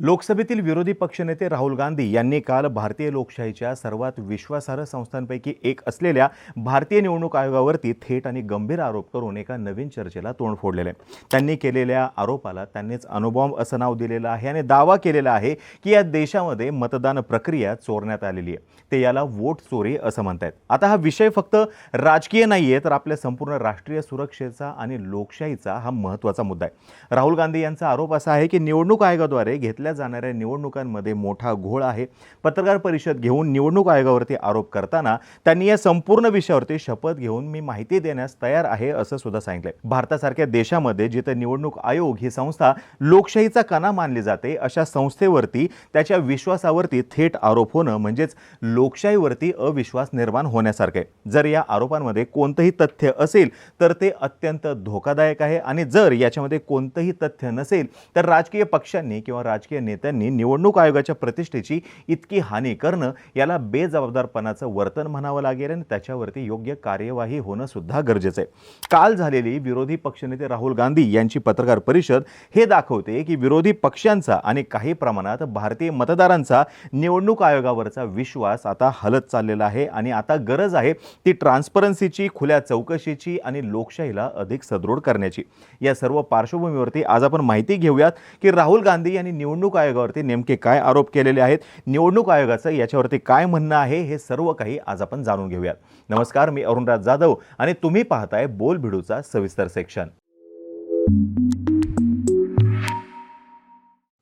लोकसभेतील विरोधी पक्षनेते राहुल गांधी यांनी काल भारतीय लोकशाहीच्या सर्वात विश्वासार्ह संस्थांपैकी एक असलेल्या भारतीय निवडणूक आयोगावरती थेट आणि गंभीर आरोप करून एका नवीन चर्चेला तोंड फोडलेलं. आहे त्यांनी केलेल्या आरोपाला त्यांनीच अणुबॉम्ब असं नाव दिलेलं आहे आणि दावा केलेला आहे की या देशामध्ये मतदान प्रक्रिया चोरण्यात आलेली आहे. ते याला वोट चोरी असं म्हणतायत. आता हा विषय फक्त राजकीय नाही आहे तर आपल्या संपूर्ण राष्ट्रीय सुरक्षेचा आणि लोकशाहीचा हा महत्त्वाचा मुद्दा आहे. राहुल गांधी यांचा आरोप असा आहे की निवडणूक आयोगाद्वारे घेतल्या जाणाऱ्या निवडणुकांमध्ये मोठा घोळ आहे. पत्रकार परिषद घेऊन निवडणूक आयोगावरती आरोप करताना त्यांनी या संपूर्ण विषयावरती शपथ घेऊन मी माहिती देण्यास तयार आहे असं सुद्धा सांगितलंय. भारतासारख्या देशामध्ये जिथं निवडणूक आयोग ही संस्था लोकशाहीचा कणा मानली जाते अशा संस्थेवरती त्याच्या विश्वासावरती थेट आरोप होणं म्हणजेच लोकशाहीवरती अविश्वास निर्माण होण्यासारखं आहे. जर या आरोपांमध्ये कोणतंही तथ्य असेल तर ते अत्यंत धोकादायक आहे आणि जर याच्यामध्ये कोणतंही तथ्य नसेल तर राजकीय पक्षांनी किंवा राजकीय नेत्यांनी निवडणूक आयोगाच्या प्रतिष्ठेची इतकी हानी करणं याला बेजबाबदारपणाचं वर्तन म्हणावं लागेल आणि त्याच्यावरती योग्य कार्यवाही होणं सुद्धा गरजेचं आहे. काल झालेली विरोधी पक्षनेते राहुल गांधी यांची पत्रकार परिषद हे दाखवते की विरोधी पक्षांचा आणि काही प्रमाणात भारतीय मतदारांचा निवडणूक आयोगावरचा विश्वास आता हलत चाललेला आहे आणि आता गरज आहे ती ट्रान्सपरन्सीची खुल्या चौकशीची आणि लोकशाहीला अधिक सदृढ करण्याची. या सर्व पार्श्वभूमीवरती आज आपण माहिती घेऊयात की राहुल गांधी यांनी निवडणूक आयोगावरती नेमके काय आरोप केलेले आहेत निवडणूक आयोगाचं याच्यावरती काय म्हणणं आहे हे सर्व काही आज आपण जाणून घेऊयात. नमस्कार मी अरुणराज जाधव आणि तुम्ही पाहताय बोल भिडूचा सविस्तर सेक्शन.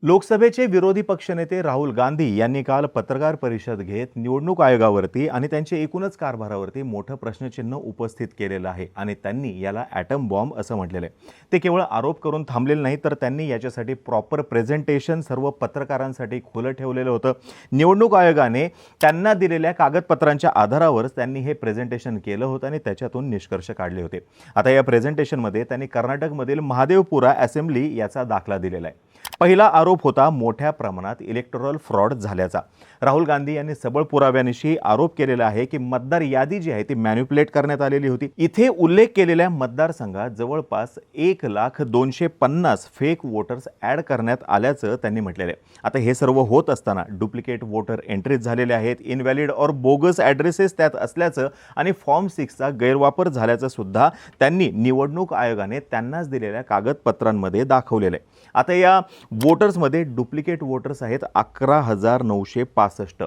लोकसभेचे विरोधी पक्षनेते राहुल गांधी यांनी काल पत्रकार परिषद घेत निवडणूक आयोगावरती आणि त्यांच्या एकूणच कारभारावरती मोठं प्रश्नचिन्ह उपस्थित केलेलं आहे आणि त्यांनी याला ॲटम बॉम्ब असं म्हटलेलं आहे. ते केवळ आरोप करून थांबलेले नाही तर त्यांनी याच्यासाठी प्रॉपर प्रेझेंटेशन सर्व पत्रकारांसाठी खुलं ठेवलेलं होतं. निवडणूक आयोगाने त्यांना दिलेल्या कागदपत्रांच्या आधारावरच त्यांनी हे प्रेझेंटेशन केलं होतं आणि त्याच्यातून निष्कर्ष काढले होते. आता या प्रेझेंटेशनमध्ये त्यांनी कर्नाटकमधील महादेवपुरा असेंब्ली याचा दाखला दिलेला आहे. पहिला आरोप होता मोठ्या प्रमाणात इलेक्टोरल फ्रॉड झाल्याचा. राहुल गांधी यांनी सबळ पुराव्यानिशी आरोप केलेला आहे की मतदार यादी जी आहे ती मॅन्युप्युलेट करण्यात आलेली होती. इथे उल्लेख केलेल्या मतदारसंघात जवळपास एक लाख दोनशे पन्नास फेक वोटर्स ॲड करण्यात आल्याचं त्यांनी म्हटलेलं आहे. आता हे सर्व होत असताना डुप्लिकेट वोटर एंट्रीज झालेले आहेत इनव्हॅलिड और बोगस ॲड्रेसेस त्यात असल्याचं आणि फॉर्म सिक्सचा गैरवापर झाल्याचं सुद्धा त्यांनी निवडणूक आयोगाने त्यांनाच दिलेल्या कागदपत्रांमध्ये दाखवलेलं आहे. आता या वोटर्स वोटर्समध्ये डुप्लिकेट वोटर्स आहेत अकरा हजार नऊशे पासष्ट.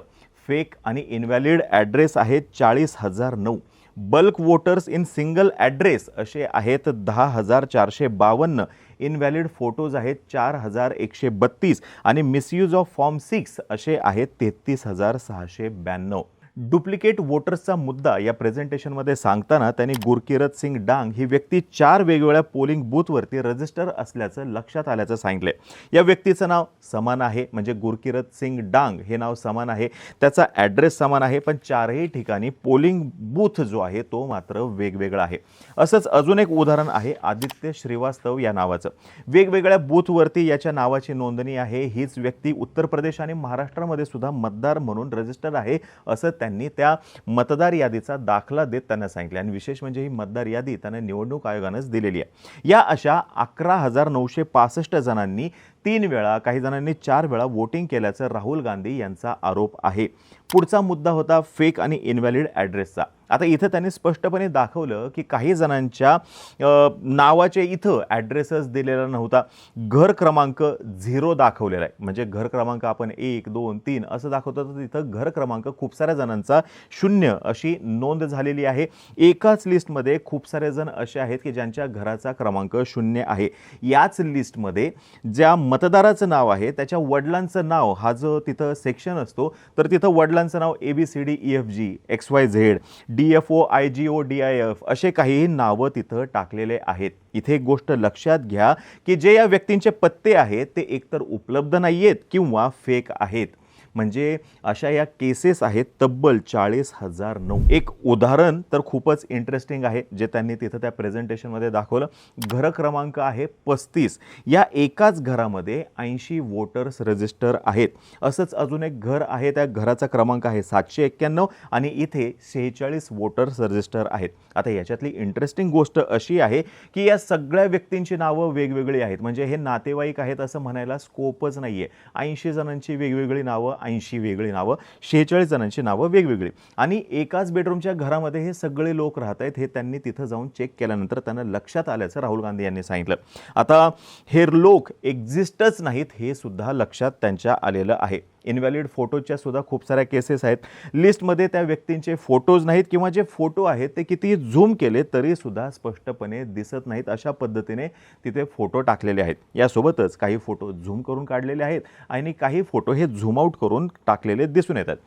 फेक आणि इनव्हॅलिड ॲड्रेस आहेत चाळीस हजार नऊ. Bulk voters in single address असे आहेत दहा हजार चारशे बावन्न. इनव्हॅलिड फोटोज आहेत चार हजार एकशे बत्तीस. आणि मिसयूज ऑफ फॉर्म सिक्स असे आहेत तेहतीस हजार सहाशे ब्याण्णव. डुप्लिकेट वोटर्सचा मुद्दा या प्रेझेंटेशनमध्ये सांगताना त्यांनी गुरकिरत सिंग डांग ही व्यक्ती चार वेगवेगळ्या पोलिंग बूथवरती रजिस्टर असल्याचं लक्षात आल्याचं सांगितलंय. या व्यक्तीचं नाव समान आहे म्हणजे गुरकिरत सिंग डांग हे नाव समान आहे त्याचा ॲड्रेस समान आहे पण चारही ठिकाणी पोलिंग बूथ जो आहे तो मात्र वेगवेगळा आहे. असंच अजून एक उदाहरण आहे आदित्य श्रीवास्तव या नावाचं. वेगवेगळ्या बूथवरती याच्या नावाची नोंदणी आहे. हीच व्यक्ती उत्तर प्रदेश आणि महाराष्ट्रामध्ये सुद्धा मतदार म्हणून रजिस्टर आहे असं त्यांनी त्या मतदार यादीचा दाखला देत त्यांना सांगितले. आणि विशेष म्हणजे ही मतदार यादी त्यांना निवडणूक आयोगानंच दिलेली आहे. या अशा अकरा हजार नऊशे पासष्ट जणांनी तीन वेळा काही जणांनी चार वेळा वोटिंग केल्याचं राहुल गांधी यांचा आरोप आहे. पुढचा मुद्दा होता फेक आणि इनव्हॅलिड ॲड्रेसचा आता इथं त्यांनी स्पष्टपणे दाखवलं की काही जणांच्या नावाच्या नावाचे इथं ॲड्रेसच दिलेला नव्हता. घर क्रमांक झिरो दाखवलेला आहे. म्हणजे घर क्रमांक आपण एक दोन तीन असं दाखवतो तर तिथं घर क्रमांक खूप साऱ्या जणांचा शून्य अशी नोंद झालेली आहे. एकाच लिस्टमध्ये खूप सारे जण असे आहेत की ज्यांच्या घराचा क्रमांक शून्य आहे. याच लिस्टमध्ये ज्या मतदाराचं नाव आहे त्याच्या वडिलांचं नाव हा जो तिथं सेक्शन असतो तर तिथं वडिलां मुलांचं नाव A B C D E F G X Y Z D F O I G O D I F असे काही नावं तिथं टाकलेले आहेत. इथे एक गोष्ट लक्षात घ्या की जे या व्यक्तींचे पत्ते आहेत ते एकतर उपलब्ध नाही आहेत किंवा फेक आहेत. म्हणजे अशा या केसेस आहेत तब्बल चाळीस हजार नऊ. एक उदाहरण तर खूपच इंटरेस्टिंग आहे जे त्यांनी तिथं त्या प्रेझेंटेशनमध्ये दाखवलं. घर क्रमांक आहे पस्तीस. या एकाच घरामध्ये ऐंशी वोटर्स रजिस्टर आहेत. असंच अजून एक घर आहे त्या घराचा क्रमांक आहे सातशे एक्क्याण्णव आणि इथे सेहेचाळीस वोटर्स रजिस्टर आहेत. आता याच्यातली इंटरेस्टिंग गोष्ट अशी आहे की या सगळ्या व्यक्तींची नावं वेगवेगळी आहेत. म्हणजे हे नातेवाईक आहेत असं म्हणायला स्कोपच नाही आहे ऐंशी जणांची वेगवेगळी नावं ऐंशी वेगळी नावं शेहेचाळीस जणांची नावं वेगवेगळी. आणि एकाच बेडरूमच्या घरामध्ये हे सगळे लोक राहत आहेत हे त्यांनी तिथं जाऊन चेक केल्यानंतर त्यांना लक्षात आल्याचं राहुल गांधी यांनी सांगितलं. आता हे लोक एक्झिस्टच नाहीत हे सुद्धा लक्षात त्यांच्या आलेलं आहे. इनव्हॅलिड फोटोच्या सुद्धा खूप साऱ्या केसेस आहेत. लिस्टमध्ये त्या व्यक्तींचे फोटोज नाहीत किंवा जे फोटो आहेत ते किती झूम केले तरी सुद्धा स्पष्टपणे दिसत नाहीत. अशा पद्धतीने तिथे फोटो टाकलेले आहेत. यासोबतच काही फोटो झूम करून काढलेले आहेत आणि काही फोटो हे झूम आऊट करून टाकलेले दिसून येतात.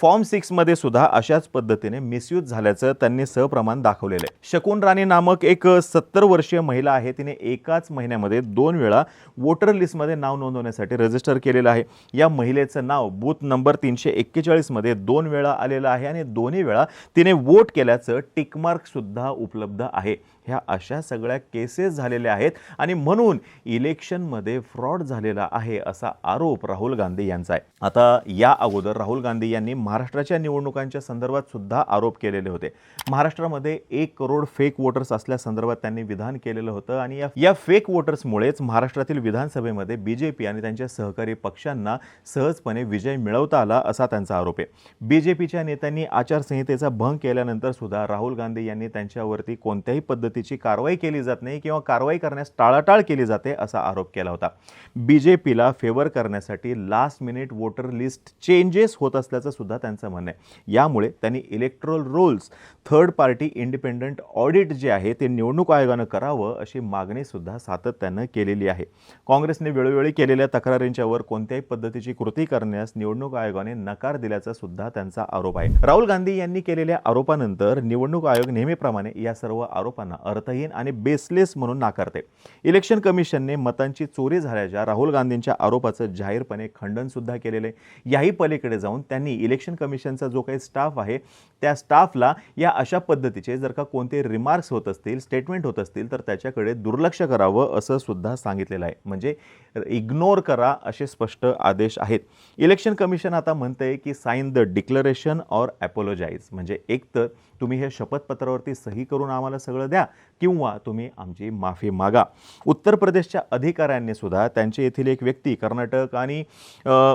फॉर्म सिक्समध्ये सुद्धा अशाच पद्धतीने मिसयूज झाल्याचं त्यांनी सहप्रमाण दाखवलेलं आहे. शकुन राणी नामक एक सत्तर वर्षीय महिला आहे. तिने एकाच महिन्यामध्ये दोन वेळा वोटर लिस्टमध्ये नाव नोंदवण्यासाठी रजिस्टर केलेलं आहे. या महिलेचं नाव बूथ नंबर तीनशे एक्केचाळीसमध्ये दोन वेळा आलेलं आहे आणि दोन्ही वेळा तिने वोट केल्याचं टिकमार्कसुद्धा उपलब्ध आहे. ह्या अशा सगळ्या केसेस झालेल्या आहेत आणि म्हणून इलेक्शनमध्ये फ्रॉड झालेला आहे असा आरोप राहुल गांधी यांचा आहे. आता या अगोदर राहुल गांधी यांनी महाराष्ट्राच्या निवडणुकांच्या संदर्भात सुद्धा आरोप केलेले होते. महाराष्ट्रामध्ये एक करोड फेक वोटर्स असल्यासंदर्भात त्यांनी विधान केलेलं होतं आणि या या फेक वोटर्समुळेच महाराष्ट्रातील विधानसभेमध्ये बी जे पी आणि त्यांच्या सहकारी पक्षांना सहजपणे विजय मिळवता आला असा त्यांचा आरोप आहे. बी जे पीच्या नेत्यांनी आचारसंहितेचा भंग केल्यानंतर सुद्धा राहुल गांधी यांनी त्यांच्यावरती कोणत्याही पद्धती पद्धतीची कारवाई केली जात नाही किंवा कारवाई करण्यास टाळाटाळ केली जाते असा आरोप केला होता. बी जे पीला फेवर करण्यासाठी last minute voter list changes होत असल्याचं सुद्धा त्यांचं म्हणणं आहे. यामुळे त्यांनी electoral rolls third party independent audit जे आहे ते निवडणूक आयोगानं करावं अशी मागणीसुद्धा सातत्यानं केलेली आहे. काँग्रेसने वेळोवेळी केलेल्या तक्रारींच्यावर कोणत्याही पद्धतीची कृती करण्यास निवडणूक आयोगाने नकार दिल्याचा सुद्धा त्यांचा आरोप आहे. राहुल गांधी यांनी केलेल्या आरोपानंतर निवडणूक आयोग नेहमीप्रमाणे या सर्व आरोपांना अर्थहीन आणि बेसलेस म्हणून नाकारते. इलेक्शन कमिशनने मतांची चोरी झाल्याच्या राहुल गांधींच्या आरोपाचं जाहीरपणे खंडनसुद्धा केलेलं आहे. याही पलीकडे जाऊन त्यांनी इलेक्शन कमिशनचा जो काही स्टाफ आहे त्या स्टाफला या अशा पद्धतीचे जर का कोणते रिमार्क्स होत असतील स्टेटमेंट होत असतील तर त्याच्याकडे दुर्लक्ष करावं असं सुद्धा सांगितलेलं आहे. म्हणजे इग्नोर करा असे स्पष्ट आदेश आहेत. इलेक्शन कमिशन आता म्हणतंय की sign the declaration or apologise म्हणजे एक तर तुम्ही हे शपथपत्रावरती सही करून आम्हाला सगळं द्या किंवा तुम्ही आमची माफी मागा. उत्तर प्रदेशच्या अधिकाऱ्यांनी सुद्धा त्यांचे येथील एक व्यक्ती कर्नाटक आणि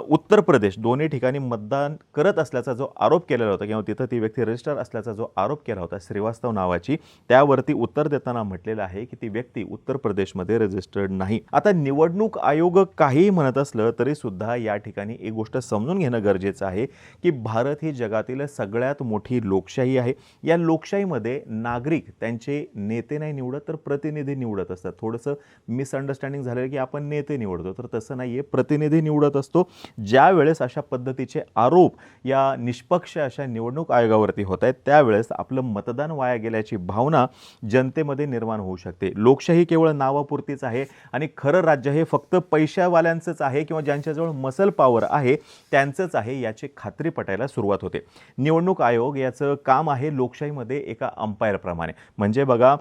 उत्तर प्रदेश दोन्ही ठिकाणी मतदान करत असल्याचा जो आरोप केलेला होता किंवा तिथं ती व्यक्ती रजिस्टर असल्याचा जो आरोप केला होता श्रीवास्तव नावाची त्यावरती उत्तर देताना म्हटलेलं आहे की ती व्यक्ती उत्तर प्रदेशमध्ये रजिस्टर्ड नाही. आता निवडणूक आयोग काहीही म्हणत असलं तरीसुद्धा या ठिकाणी एक गोष्ट समजून घेणं गरजेचं आहे की भारत ही जगातील सगळ्यात मोठी लोकशाही आहे. या लोकशाहीमध्ये नागरिक त्यांचे नेते नाही निवडत तर प्रतिनिधी निवडत असतात. थोडंसं मिसअंडरस्टँडिंग झालेलं की आपण नेते निवडतो तर तसं नाही आहे प्रतिनिधी निवडत असतो. ज्या वेळेस अशा पद्धतीचे आरोप या निष्पक्ष अशा निवडणूक आयोगावरती होत आहेत त्यावेळेस आपलं मतदान वाया गेल्याची भावना जनतेमध्ये निर्माण होऊ शकते. लोकशाही केवळ नावापुरतीच आहे आणि खरं राज्य हे फक्त पैशावाल्यांचंच आहे किंवा ज्यांच्याजवळ मसल पॉवर आहे त्यांचंच आहे याची खात्री पटायला सुरुवात होते. निवडणूक आयोग याचं काम आहे लोकशाहीमध्ये एका अंपायरप्रमाणे म्हणजे बघा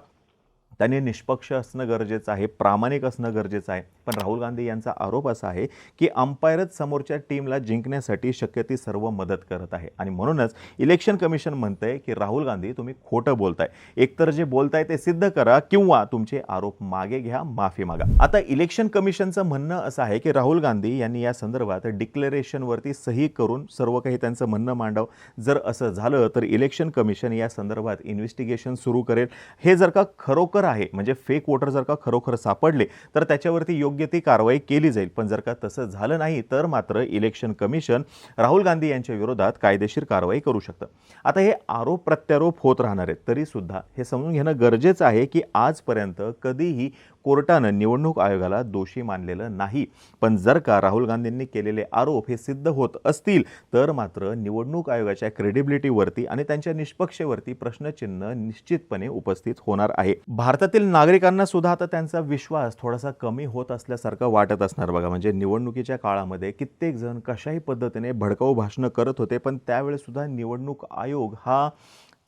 त्यांनी निष्पक्ष असणं गरजेचं आहे प्रामाणिक असणं गरजेचं आहे. पण राहुल गांधी यांचा आरोप असा आहे की अंपायरच समोरच्या टीमला जिंकण्यासाठी शक्य ती सर्व मदत करत आहे. आणि म्हणूनच इलेक्शन कमिशन म्हणतंय की राहुल गांधी तुम्ही खोटं बोलताय. एकतर जे बोलताय ते सिद्ध करा किंवा तुमचे आरोप मागे घ्या माफी मागा. आता इलेक्शन कमिशनचं म्हणणं असं आहे की राहुल गांधी यांनी या संदर्भात डिक्लेरेशनवरती सही करून सर्व काही त्यांचं म्हणणं मांडावं. जर असं झालं तर इलेक्शन कमिशन या संदर्भात इन्व्हेस्टिगेशन सुरू करेल. हे जर का खरोखर आहे. म्हणजे फेक वोटर जर का खरोखर सापडले तर त्याच्यावरती योग्य ती कारवाई केली जाईल. पण जर का तसं झालं नाही तर मात्र इलेक्शन कमिशन राहुल गांधी यांच्या विरोधात कायदेशीर कारवाई करू शकतं. आता हे आरोप प्रत्यारोप होत राहणार आहेत तरीसुद्धा हे समजून घेणं गरजेचं आहे की आजपर्यंत कधीही कोर्टानं निवडणूक आयोगाला दोषी मानलेलं नाही. पण जर का राहुल गांधींनी केलेले आरोप हे सिद्ध होत असतील तर मात्र निवडणूक आयोगाच्या क्रेडिबिलिटीवरती आणि त्यांच्या निष्पक्षेवरती प्रश्नचिन्ह निश्चितपणे उपस्थित होणार आहे. भारतातील नागरिकांना सुद्धा आता त्यांचा विश्वास थोडासा कमी होत असल्यासारखं वाटत असणार बघा. म्हणजे निवडणुकीच्या काळामध्ये कित्येक जण कशाही पद्धतीने भडकाऊ भाषणं करत होते पण त्यावेळेसुद्धा निवडणूक आयोग हा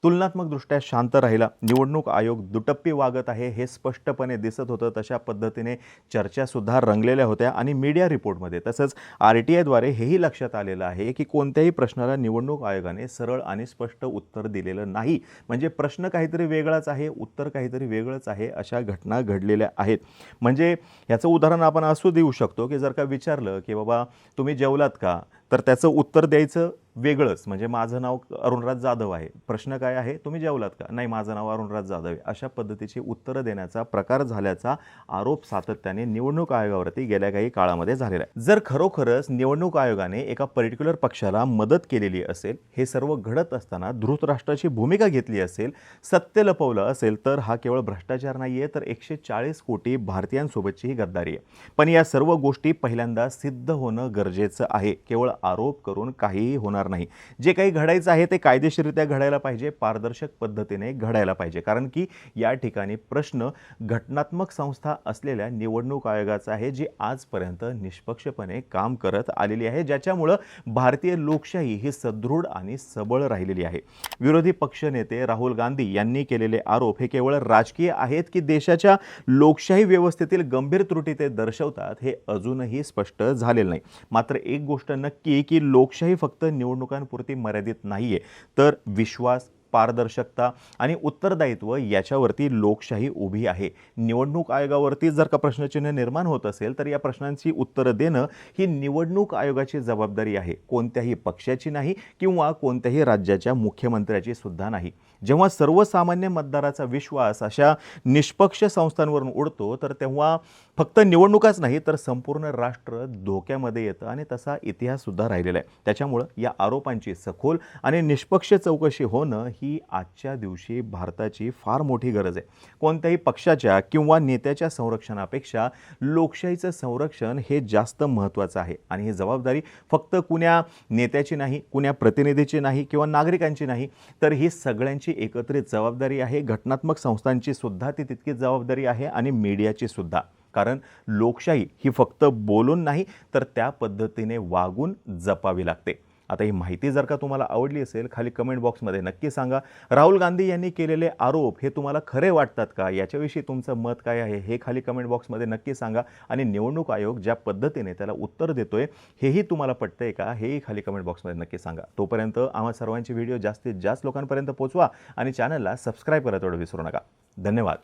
तुलनात्मकदृष्ट्या शांत राहिला. निवडणूक आयोग दुटप्पी वागत आहे हे स्पष्टपणे दिसत होतं. तशा पद्धतीने चर्चासुद्धा रंगलेल्या होत्या आणि मीडिया रिपोर्टमध्ये तसंच आर टी आयद्वारे हेही लक्षात आलेलं आहे की कोणत्याही प्रश्नाला निवडणूक आयोगाने सरळ आणि स्पष्ट उत्तर दिलेलं नाही. म्हणजे प्रश्न काहीतरी वेगळाच आहे उत्तर काहीतरी वेगळंच आहे अशा घटना घडलेल्या आहेत. म्हणजे याचं उदाहरण आपण असू देऊ शकतो की जर का विचारलं की बाबा तुम्ही जेवलात का? तर त्याचं उत्तर द्यायचं वेगळंच. म्हणजे माझं नाव अरुणराज जाधव आहे. प्रश्न काय आहे? तुम्ही जेवलात का? नाही माझं नाव अरुणराज जाधव आहे. अशा पद्धतीची उत्तरं देण्याचा प्रकार झाल्याचा आरोप सातत्याने निवडणूक आयोगावरती गेल्या काही काळामध्ये झालेला आहे. जर खरोखरच निवडणूक आयोगाने एका पर्टिक्युलर पक्षाला मदत केलेली असेल हे सर्व घडत असताना धृतराष्ट्राची भूमिका घेतली असेल सत्य लपवलं असेल तर हा केवळ भ्रष्टाचार नाही आहे तर एकशे चाळीस कोटी भारतीयांसोबतची ही गद्दारी आहे. पण या सर्व गोष्टी पहिल्यांदा सिद्ध होणं गरजेचं आहे. केवळ आरोप करून काहीही होणार नाही. जे काही घडायचं आहे ते कायदेशीररित्या घडायला पाहिजे पारदर्शक पद्धतीने घडायला पाहिजे. कारण की या ठिकाणी प्रश्न घटनात्मक संस्था असलेल्या निवडणूक आयोगाचा आहे जी आजपर्यंत निष्पक्षपणे काम करत आलेली आहे ज्याच्यामुळं भारतीय लोकशाही ही सदृढ आणि सबळ राहिलेली आहे. विरोधी पक्षनेते राहुल गांधी यांनी केलेले आरोप हे केवळ राजकीय आहेत की देशाच्या लोकशाही व्यवस्थेतील गंभीर त्रुटी ते दर्शवतात हे अजूनही स्पष्ट झालेलं नाही. मात्र एक गोष्ट नक्की की लोकशाही फक्त निवडणुकांपुरती मर्यादित नाही आहे तर विश्वास पारदर्शकता आणि उत्तरदायित्व याच्यावरती लोकशाही उभी आहे. निवडणूक आयोगावरती जर का प्रश्नचिन्ह निर्माण होत असेल तर या प्रश्नांची उत्तरं देणं ही निवडणूक आयोगाची जबाबदारी आहे. कोणत्याही पक्षाची नाही किंवा कोणत्याही राज्याच्या मुख्यमंत्र्याची सुद्धा नाही. जेव्हा सर्वसामान्य मतदाराचा विश्वास अशा निष्पक्ष संस्थांवरून उडतो तर तेव्हा फक्त निवडणुकाच नाही तर संपूर्ण राष्ट्र धोक्यामध्ये येतं आणि तसा इतिहाससुद्धा राहिलेला आहे. त्याच्यामुळं या आरोपांची सखोल आणि निष्पक्ष चौकशी होणं ही आजच्या दिवशी भारताची फार मोठी गरज आहे. कोणत्याही पक्षाच्या किंवा नेत्याच्या संरक्षणापेक्षा लोकशाहीचं संरक्षण हे जास्त महत्त्वाचं आहे. आणि ही जबाबदारी फक्त कुण्या नेत्याची नाही कुण्या प्रतिनिधीची नाही किंवा नागरिकांची नाही तर ही सगळ्यांची एकत्रित जबाबदारी आहे. घटनात्मक संस्थांची सुद्धा ती तितकीच जबाबदारी आहे आणि मीडियाची सुद्धा. कारण लोकशाही ही फक्त बोलून नाही तर त्या पद्धतीने वागून जपावी लागते. आता ही माहिती जर का तुम्हाला आवडली असेल खाली कमेंट बॉक्समध्ये नक्की सांगा. राहुल गांधी यांनी केलेले आरोप हे तुम्हाला खरे वाटतात का? याच्याविषयी तुमचं मत काय आहे हे खाली कमेंट बॉक्समध्ये नक्की सांगा. आणि निवडणूक आयोग ज्या पद्धतीने त्याला उत्तर देतोय हेही तुम्हाला पटतंय का? हेही खाली कमेंट बॉक्समध्ये नक्की सांगा. तोपर्यंत आम्हा सर्वांचे व्हिडिओ जास्तीत जास्त लोकांपर्यंत पोहोचवा आणि चॅनलला सबस्क्राईब करायला तेवढं विसरू नका. धन्यवाद.